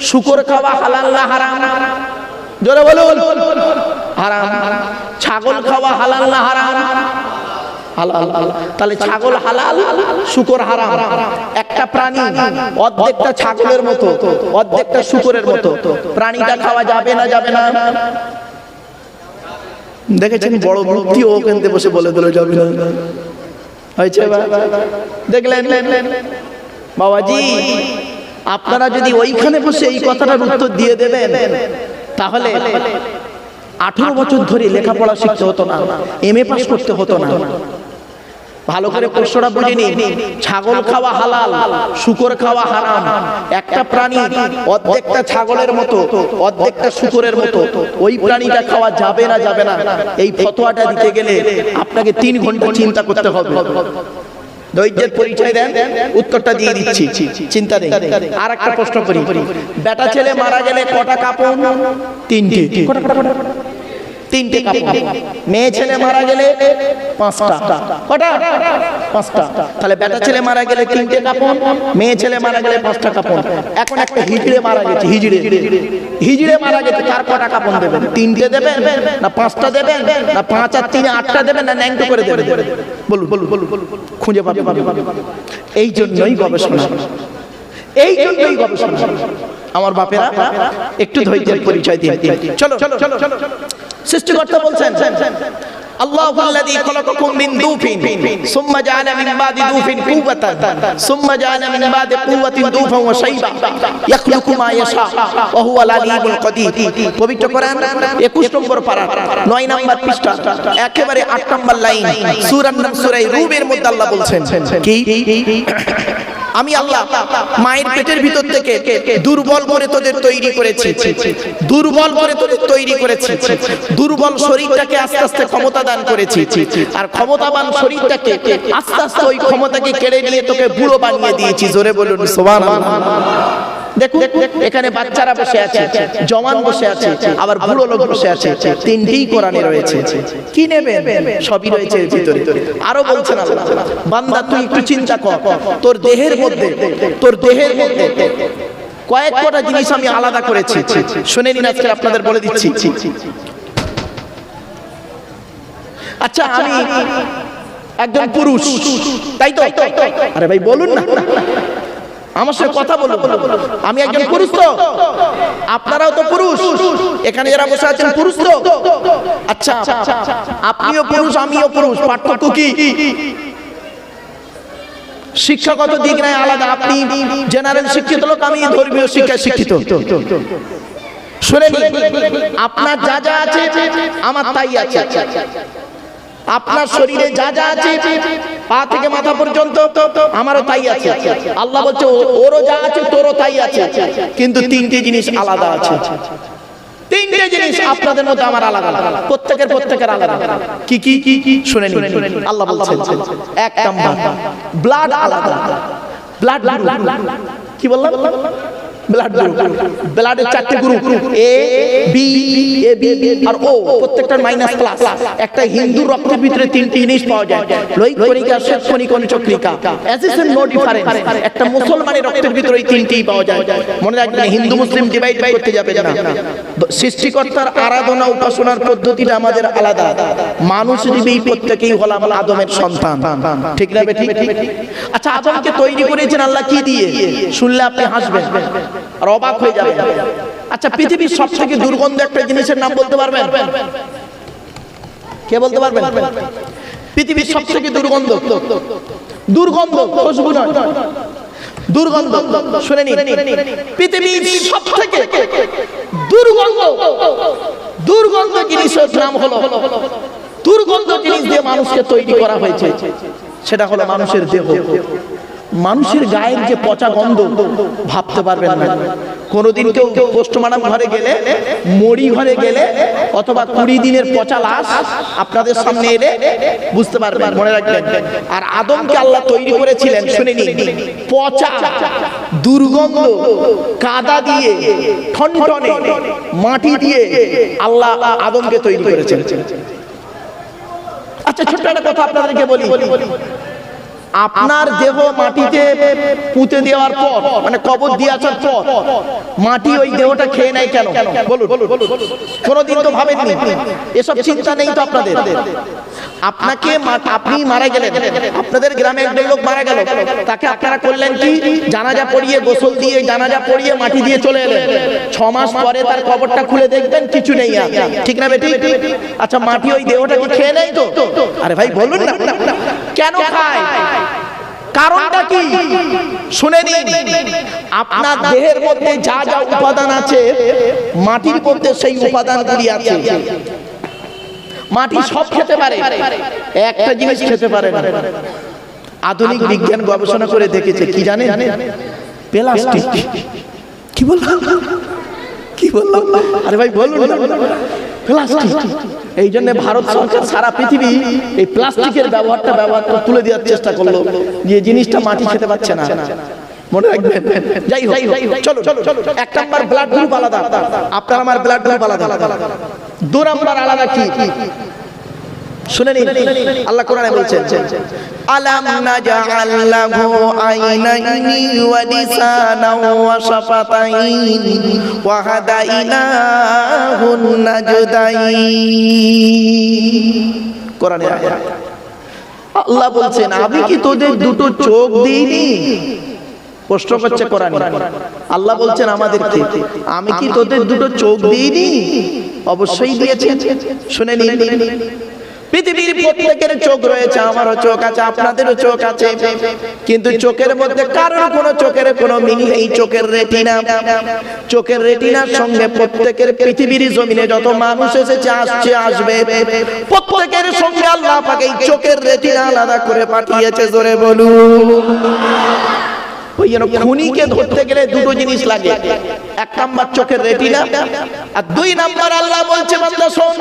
শুকর খাওয়া হালাল না হারাম? জোরে বলুন। হারাম। ছাগল খাওয়া হালাল না হারাম? মতো প্রাণীটা খাওয়া যাবে না যাবে না? দেখেছেন বড় মূর্তি ওখান থেকে বসে বলে দিল, যাবে না। হয়েছে দেখলেন? বাবাজি আপনারা যদি ওইখানে বসে এই কথাটার উত্তর দিয়ে দেবেন তাহলে আঠারো বছর ধরে লেখাপড়া শিখতে হতো না এম এ পাস করতে হতো না। ভালো করে প্রশ্নটা বুঝে নিন ছাগল খাওয়া হালাল শুকর খাওয়া হারাম একটা প্রাণী অর্ধেকটা ছাগলের মতো অর্ধেকটা শুকরের মতো ওই প্রাণীটা খাওয়া যাবে না যাবে না। এই ফতোয়াটা দিতে গেলে আপনাকে তিন ঘণ্টা চিন্তা করতে হবে। ধৈর্যের পরিচয় দেন উত্তরটা দিয়ে দিচ্ছি। চিন্তা নেই। আর একটা প্রশ্ন করি। বেটা ছেলে মারা গেলে কটা কাপড়? তিনটি? তিনটে মেয়ে ছেলে মারা গেলে পাঁচটা। কটা? পাঁচটা। তাহলে বেটা ছেলে মারা গেলে তিনটে কাপড় মেয়ে ছেলে মারা গেলে পাঁচটা কাপড় এখন একটা হিজড়ে মারা গেছে, হিজড়ে। হিজড়ে মারা গেছে তার কটা কাপড় দেবেন? তিনটে দেবেন? না পাঁচটা দেবেন? না পাঁচ আর তিনে, আটটা দেবেন? না ন্যাংটো করে দেবেন? বলুন বলুন বলুন। খুঁজে পাবে এই জন্যই গবেষণা। এই জন্যই গবেষণা। আমার বাপেরা, একটু ধৈর্যের পরিচয় দিয়ে চলো চলো চলো। সৃষ্টিকর্তা বলছেন الله الذي خلقكم من ذوف ثم جعل من بعد ذوف قوة ثم جعل من بعد قوة ذوفا وشيبا يخلق ما يشاء وهو العليم القدير পবিত্র কোরআন 21 নম্বর পারা 9 নম্বর পৃষ্ঠা একেবারে 8 নম্বর লাইন সূরা নাম সূরা রুমের মধ্যে আল্লাহ বলছেন কি আমি আল্লাহ মায়ের পেটের ভিতর থেকে দুর্বল করে তোদের তৈরি করেছি। দুর্বল করে তোদের তৈরি করেছি। দুর্বল শরীরটাকে আস্তে আস্তে ক্ষমতা দান করেছি। আর ক্ষমতাবান শরীরটাকে আস্তে আস্তে ওই ক্ষমতাকে কেড়ে নিয়ে তোকে বুড়ো বানিয়ে দিয়েছি। জোরে বলুন, সুবহানাল্লাহ। দেখুন এখানে বাচ্চারা বসে আছে জওয়ান বসে আছে আবার বুড়ো লোক বসে আছে তিনটেই কোরআনে রয়েছে। কি নেবেন? সবই রয়েছে এর ভিতরে। আরও বলছেন আল্লাহ। বান্দা তুই একটু চিন্তা কর। তোর দেহের মধ্যে তোর দেহের মধ্যে কয়েক কটা জিনিস আমি আলাদা করেছি। শুনে নিন আজকে আপনাদের বলে দিচ্ছি। আচ্ছা আমি একজন পুরুষ। তাই তো? আরে ভাই বলুন না। আমার সাথে কথা বলুন। আমি একজন পুরুষ তো। আপনারাও তো পুরুষ। এখানে যারা বসে আছেন পুরুষ তো। আচ্ছা আপনিও পুরুষ আমিও পুরুষ। পার্থক্য কি? শিক্ষাগত দিক নাই আলাদা। আপনি জেনারেল শিক্ষিত লোক আমি ধর্মীয় শিক্ষায় শিক্ষিত। শুনে আপনার যা যা আছে আমার তাই আছে। আপনার শরীরে যা যা আছে, পা থেকে মাথা পর্যন্ত আমারও তাই আছে। আল্লাহ বলছে ওরও যা আছে, তোরও তাই আছে। কিন্তু তিনটে জিনিস আলাদা আছে। তিনটে জিনিস আমার আলাদা প্রত্যেকের প্রত্যেকের আলাদা শুনে আল্লাহ এক ব্লাড আলাদা। ব্লাড কি বললাম? ব্লাড গ্রুপ ব্লাডের চারটে group A B A B R O প্রত্যেকটার মাইনাস প্লাস একটা হিন্দু রক্তের ভিতরে তিনটি জিনিস পাওয়া যায়। লোহিত কণিকা শ্বেত কণিকা অনুচক্রিকা। অ্যাজ নো ডিফারেন্স একটা মুসলমানের রক্তের ভিতরে এই তিনটিই পাওয়া যায়। মনে রাখবেন হিন্দু মুসলিম ডিভাইড করতে যাবে না। সৃষ্টিকর্তার আরাধনা উপাসনার পদ্ধতিটা আমাদের আলাদা। মানুষ জীবী প্রত্যেকেই হলাম আদমের সন্তান। ঠিক না বেঠিক আচ্ছা আদমকে তৈরি করেছেন আল্লাহ কি দিয়ে? শুনলে আপনি হাসবেন। আর অবাক হয়ে যাবেন আচ্ছা পৃথিবীর সব থেকে দুর্গন্ধ একটা জিনিসের নাম বলতে পারবেন? কে বলতে পারবেন? পৃথিবীর সব থেকে দুর্গন্ধ। দুর্গন্ধ। খুশবু নয়। দুর্গন্ধ। শুনে নিন। পৃথিবীর সব থেকে দুর্গন্ধ। দুর্গন্ধ জিনিসের নাম হলো দুর্গন্ধ জিনিস দিয়ে মানুষকে তৈরি করা হয়েছে। সেটা হলো মানুষের দেহ। মানুষের গায়ের যে পচা গন্ধ ভাবতে পারবেন না। কোনোদিন কেউ কেউ পোস্টমার্টম ঘরে গেলে মরি ঘরে গেলে অথবা কুড়ি দিনের পচা লাশ আপনাদের সামনে এলে বুঝতে পারবেন। মনে রাখবেন। আর আদমকে আল্লাহ তৈরি করেছিলেন শুনে নিন। পচা দুর্গন্ধ কাদা দিয়ে ঠনঠনে মাটি দিয়ে আল্লাহ আদমকে তৈরি করেছেন আচ্ছা ছোট্ট একটা কথা আপনাদেরকে বলি। আপনার দেহ মাটিতে পুঁতে দেওয়ার পর মানে কবর দিয়ে আসার পর মাটি ওই দেহটা খেয়ে নেয় কেন? বলুন কোনোদিন তো ভাবেননি। এসব চিন্তা নেই তো আপনাদের। আপনাকে মা- আপনি মারা গেলেন। আপনাদের গ্রামে একজন লোক মারা গেল। তাকে আপনারা করলেন কি? জানাজা পড়িয়ে গোসল দিয়ে জানাজা পড়িয়ে মাটি দিয়ে চলে এলেন। ছ মাস পরে তার কবরটা খুলে দেখবেন কিছু নেই ঠিক না বেটি? আচ্ছা মাটি ওই দেহটাকে খেয়ে নেই তো? আরে ভাই বলুন না। কেন খায়? কারণটা কি? শুনে নিন। আপনার দেহের মধ্যে যা যা উপাদান আছে মাটির মধ্যে সেই উপাদানগুলি আছে। মাটি সব খেতে পারে। একটা জিনিস খেতে পারে না। আধুনিক বিজ্ঞান গবেষণা করে দেখেছে কি জানেন? প্লাস্টিক। কি বললাম? কি বললাম? আরে ভাই বলুন। এই জন্য ভারত সরকার সারা পৃথিবী এই প্লাস্টিকের ব্যবহারটা ব্যবহার করে তুলে দেওয়ার চেষ্টা করল। যে জিনিসটা মাটি খেতে পাচ্ছে না। মনে রাখবেন? যাই চলো চলো এক নাম্বার ব্লাড গ্রুপ আলাদা। আপনার আমার ব্লাড গ্রুপ আলাদা। দু নাম্বার আলাদা কি? শুনে নিন। আল্লাহ কোরআনে বলছেন আলাম নাজআল লাহু আইনাইনি ওয়া লিসানাও ওয়া শাফাতাইন ওয়া নাজদাইন। কোরআনে আয়াত। আল্লাহ বলছেন আমি কি তোদের দুটো চোখ দিইনি? প্রশ্ন করছে কোরআন। আল্লাহ বলছেন আমাদেরকে আমি কি তোদের দুটো চোখ দিইনি? অবশ্যই দিয়েছেন। শুনে নিন। পৃথিবীর প্রত্যেকের চোখ রয়েছে, আমারও চোখ আছে, আপনাদেরও চোখ আছে। কিন্তু চোখের মধ্যে কারোর কোনো চোখের কোনো মিল নেই, চোখের রেটিনা। চোখের রেটিনার সঙ্গে প্রত্যেকের পৃথিবীর জমিনে যত মানুষ এসেছে, আসছে, আসবে, প্রত্যেকের সঙ্গে আল্লাহ পাক চোখের রেটিনা আলাদা করে পাঠিয়েছে, জোরে বলুন। ওই জন্য খুনিকে ধরতে গেলে দুটো জিনিস লাগে। এক নাম্বার চোখের রেটিনা আর দুই নাম্বার আল্লাহ বলছে, বান্দা শোন।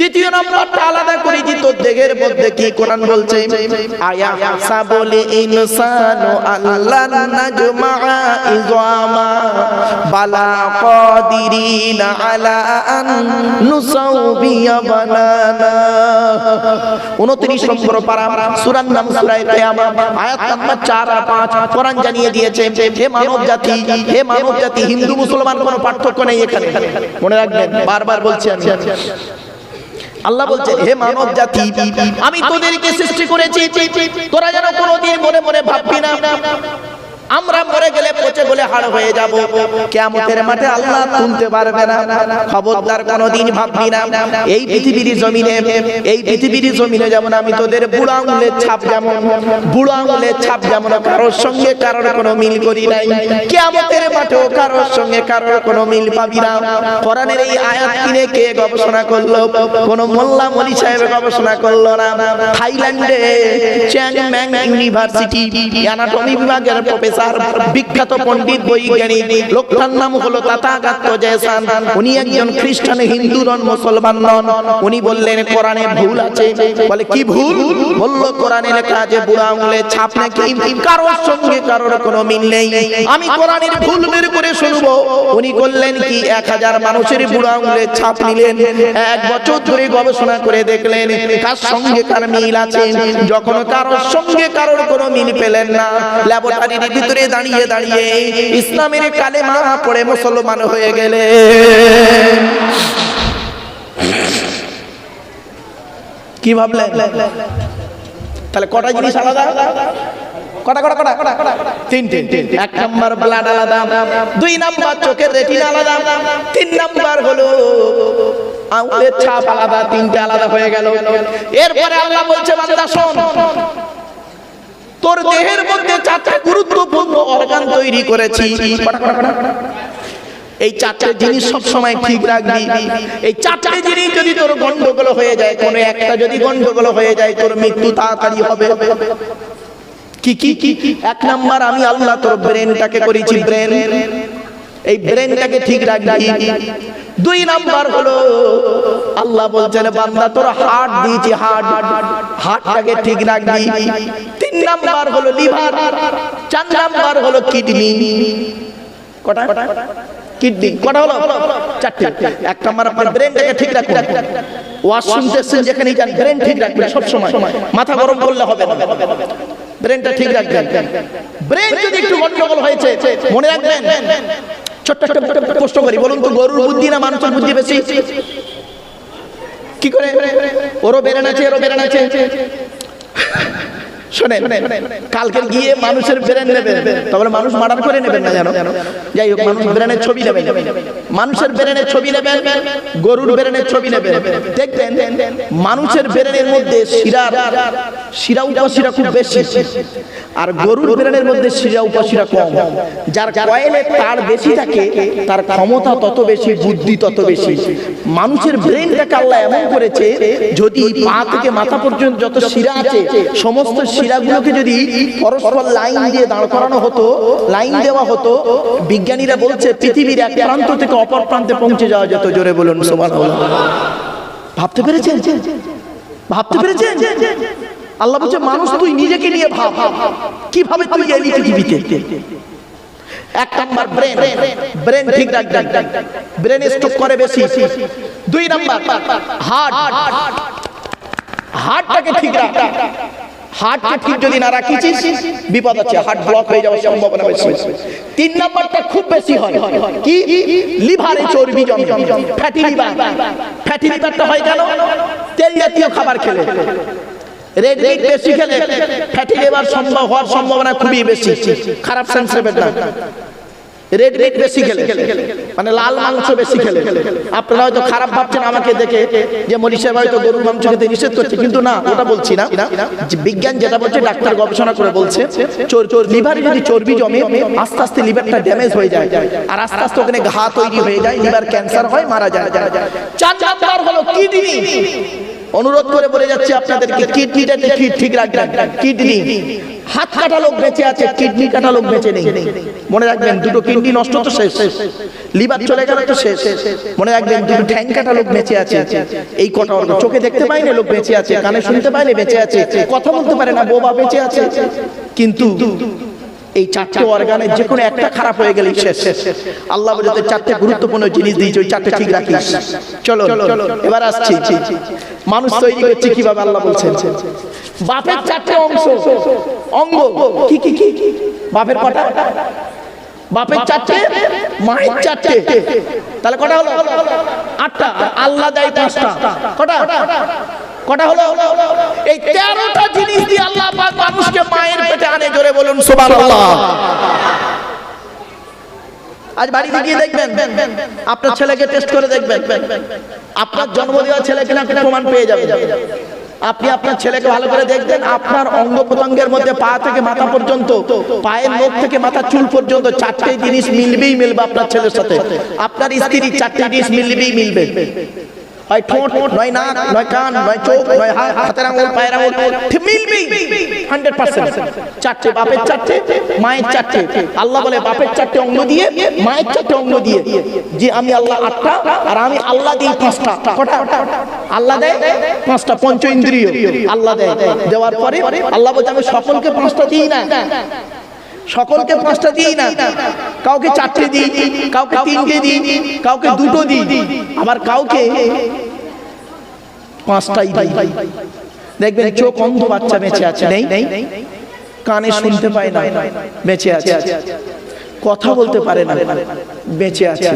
তৃতীয় নাম্বারটা আলাদা করেছি তোর দেহের মধ্যে কি কোরআন বলছে? আয়া হাসা বলে ইনসানু আল্লাহ নাজমা ইজামা বালা কাদিরিনা আলা আন নুসাউবিয়া বানানা। 29 নম্বর পারা সূরার নাম সূরা কিয়ামা। আয়াত নাম্বার 4 আর 5 কোরআন জানিয়ে দিয়েছে, হে মানব জাতি, হে মানব জাতি, হিন্দু, মুসলমান, কোনো পার্থক্য নেই এখানে। মনে রাখবেন, বারবার বলছি আমি। আল্লাহ বলছে হে মানব জাতি আমি তোদেরকে সৃষ্টি করেছি। তোরা যেন কোনোদিন মনে মনে ভাববি না। আমরা মরে গেলে পচে গলে হাড় হয়ে যাব। কিয়ামতের মাঠে আল্লাহ তুলতে পারবে না। খবরদার কোনোদিন ভাববি না। এই পৃথিবীর জমিনে, এই পৃথিবীর জমিনে যেমন আমি তোদের বুড়ো আঙুলের ছাপ যেমন, বুড়ো আঙুলের ছাপ যেমন কারোর সঙ্গে কারোর কোনো মিল করি নাই, কিয়ামতের মাঠেও কারোর সঙ্গে কারোর কোনো মিল পাবি না। কোরআনের এই আয়াত কিনে কে গবেষণা করল? কোন মোল্লা মলি সাহেব গবেষণা করল না। থাইল্যান্ডে চ্যাং ম্যাং ইউনিভার্সিটি, অ্যানাটমি বিভাগের প্রফেসর বিখ্যাত পণ্ডিত বৈজ্ঞানিক, লোকটার নাম হলো জয়সান। উনি একজন খ্রিস্টান, হিন্দু, নন মুসলমান নন। উনি বললেন, কোরআনে ভুল আছে। বলে, কি ভুল? বলল কোরআনে লেখা আছে বুড়া আঙুলে ছাপ নাকি? কারোর সঙ্গে কারোর কোনো মিল নেই। আমি কোরআনের ভুল বের করে শুনব। উনি করলেন কি এক হাজার মানুষের বুড়া আঙুলে ছাপ নিলেন? এক বছর ধরে গবেষণা করে দেখলেন, কার সঙ্গে কার মিল আছে। যখন কারোর সঙ্গে কারোর কোনো মিল পেলেন না ল্যাবরেটরির ভিতরে দাঁড়িয়ে দাঁড়িয়ে ইসলামের কালেমা পড়ে মুসলমান হয়ে গেলে। কি ভাবলেন তাহলে কটা জিনিস আলাদা? কটা কটা কটা? কটা কটা তিনটে। এক নাম্বার ব্লাড আলাদা, দুই নাম্বার চোখের আলাদা, তিন নাম্বার হলো আঙুলের ছাপ আলাদা, তিনটে আলাদা হয়ে গেল। এরপরে আল্লাহ বলছে, বান্দা শোন তোর দেহের মধ্যে চারটা গুরুত্বপূর্ণ অর্গান তৈরি করেছি। এই চারটে জিনিস সব সময় ঠিক রাখবি। এই চারটে জিনিস যদি তোর গন্ডগোল হয়ে যায়, কোনো একটা যদি গন্ডগোল হয়ে যায়, তোর মৃত্যু তাড়াতাড়ি হবে। কি কি কি? এক নাম্বার, আমি আল্লাহ তোর ব্রেনটাকে করেছি ব্রেন এই ব্রেনটাকে ঠিক রাখবি। দুই নাম্বার হলো, আল্লাহ বলছেন, বান্দা, তোর হার্ট দিয়েছি হার্ট হার্টটাকে ঠিক রাখবি। তিন নাম্বার হলো লিভার, চার নাম্বার হলো কিডনি। কটা? কিডনি। কটা হলো? এক আপনার ঠিক ব্রেন ঠিক সময় মাথা গরম করলে হবে ব্রেনটা ঠিক রাখবেন। একটু হয়েছে, মনে রাখবেন ছোট্ট একটা প্রশ্ন করি, বলুন তো, গরুর বুদ্ধি না মানুষের বুদ্ধি বেশি? কি করে? ওরও বেরেন আছে, ওরও বেরেন আছে। শোনেন কালকে গিয়ে মানুষের ব্রেন নেবেন। তাহলে মানুষ মার্ডার করে নেবেন না জানো? যাই হোক মানুষ ব্রেনের ছবি নেবেন। মানুষের ব্রেনের ছবি নেবেন। গরুর ব্রেনের ছবি নেবেন। দেখবেন মানুষের ব্রেনের মধ্যে শিরা শিরা উপশিরা খুব বেশি। আর গরুর ব্রেনের মধ্যে শিরা উপশিরা কম। যার কয়েলে তার বেশি থাকে তার ক্ষমতা তত বেশি বুদ্ধি তত বেশি। মানুষের ব্রেনটাকে আল্লাহ এমন করেছে যদি পা থেকে মাথা পর্যন্ত যত শিরা আছে সমস্ত শিরাগুলোকে যদি পরস্পর লাইন দিয়ে দাঁড় করানো হতো, লাইন দেওয়া হতো, বিজ্ঞানীরা বলছে পৃথিবীর এক প্রান্ত থেকে অপর প্রান্তে পৌঁছে যাওয়া যেত। জোরে বলুন সোমান ভাবতে পেরেছেন? ভাবতে পেরেছেন? আল্লাহ বলছে, মানুষ তুই নিজেকে নিয়ে ভাব। কীভাবে তুই এলি পৃথিবীতে? এক নাম্বার ব্রেন। ব্রেন ঠিক রাখবেন ব্রেন স্ট্রোক করে বেশি। দুই নাম্বার, হার্ট। হার্টটাকে ঠিক রাখ। হার্টকে ঠিক যদি না রাখিছিস বিপদ আছে হার্ট ব্লক হয়ে যাওয়ার সম্ভাবনা বেশি। তিন নম্বরটা খুব বেশি হয়। কি? লিভারে চর্বি জমে। Fatty liver. ফ্যাটি লিভারটা হয় কেন? তেল জাতীয় খাবার খেলে। রেড মিট বেশি খেলে। ফ্যাটি লিভার সম্ভব হওয়ার সম্ভাবনা খুবই বেশি। খারাপ না। রেড মিট বেশি খেলে। মানে লাল মাংস বেশি খেলে। আপনারা হয়তো খারাপ ভাবছেন আমাকে দেখে যে মনি সাহেব হয়তো গরুর মাংস খেতে নিষেধ করছে, কিন্তু না, ওটা বলছি না। বিজ্ঞান যেটা বলছে, ডাক্তার গবেষণা করে বলছে, চোর চোর লিভারে যদি চর্বি জমে, আস্তে আস্তে লিভারটা ড্যামেজ হয়ে যায়। আর আস্তে আস্তে ওখানে ঘা তৈরি হয়ে যায়, লিভার ক্যান্সার হয়, মারা যায়। চার নাম্বার হলো কিডনি। অনুরোধ করে বলে যাচ্ছে আপনাদেরকে কিডনিটা ঠিক ঠিক রাখবেন কিডনি হাত কাটা লোক বেঁচে আছে কিডনি কাটা লোক বেঁচে নেই। মনে রাখবেন দুটো কিডনি নষ্ট তো শেষ। লিভার চলে গেল তো শেষ। মনে রাখবেন দুটো ঠ্যাং কাটা লোক বেঁচে আছে। এই কটা অর্গ চোখে দেখতে পাই না লোক বেঁচে আছে কানে শুনতে পাই না বেঁচে আছে। কথা বলতে পারে না বোবা বেঁচে আছে। কিন্তু এই চারটে অর্গানের যে কোনো একটা খারাপ হয়ে গেলেই শেষ। আল্লাহ বলতে চারটে গুরুত্বপূর্ণ জিনিস দিয়েছে ওই চারটে ঠিক রাখিস। চলো এবার আসছি মানুষ তৈরি করছে কীভাবে আল্লাহ বলছেন? বাপের চারটে অংশ। অঙ্গ। কি কি কি? বাপের কটা? বাপের চারটে? মায়ের চারটে। তাহলে কটা হলো? আটটা। আল্লাহ দেয় পাঁচটা। কটা? কটা? হলো? এই তেরোটা জিনিস দিয়ে আল্লাহ পাক মানুষকে মায়ের জোরে বলুন আজ বাড়িতে গিয়ে দেখবেন, আপনার ছেলেকে টেস্ট করে দেখবেন। আপনার জন্ম দেওয়া ছেলেকে না প্রমাণ পেয়ে যাবেন। আপনি আপনার ছেলেকে ভালো করে দেখবেন, আপনার অঙ্গ প্রত্যঙ্গের মধ্যে পা থেকে মাথা পর্যন্ত, পায়ের নখ থেকে মাথা চুল পর্যন্ত চারটে জিনিস মিলবেই মিলবে আপনার ছেলের সাথে। আপনার স্ত্রী চারটে জিনিস মিলবেই মিলবে। হয় ঠোঁট নয় নাক নয় কান নয় চোখ নয় হাত হাতের আঙুল পায়ের আঙুল মিলবেই হান্ড্রেড পার্সেন্ট চারটে বাপের চারটে মায়ের চারটে আল্লাহ বলে বাপের চারটে অঙ্গ দিয়ে মায়ের চারটে অঙ্গ দিয়ে যে আমি আল্লাহ আটটা আর আমি আল্লাহ দিই পাঁচটা কটা আল্লাহ দেয় পাঁচটা পঞ্চ ইন্দ্রিয় আল্লাহ দেয় দেওয়ার পরে আল্লাহ বলছে আমি সকলকে পাঁচটা দিই না সকলকে পাঁচটা দিই না। কাউকে চারটে দিই কাউকে তিনটে দিই কাউকে দুটো দিই। আবার কাউকে পাঁচটাই দিই। দেখবেন চোখ অন্ধ বাচ্চা বেঁচে আছে। নেই? নেই? কানে শুনতে পায় না। বেঁচে আছে। কথা বলতে পারে না। বেঁচে আছে।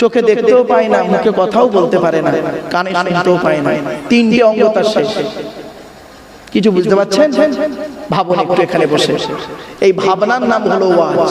চোখে দেখতেও পায় না মুখে কথাও বলতে পারে না। কানে শুনতেও পায় না। তিনটে অঙ্গ তার শেষ। কিছু বুঝতে পারছেন? ভাবুন এখানে বসে। এই ভাবনার নাম হলো ওয়াজ।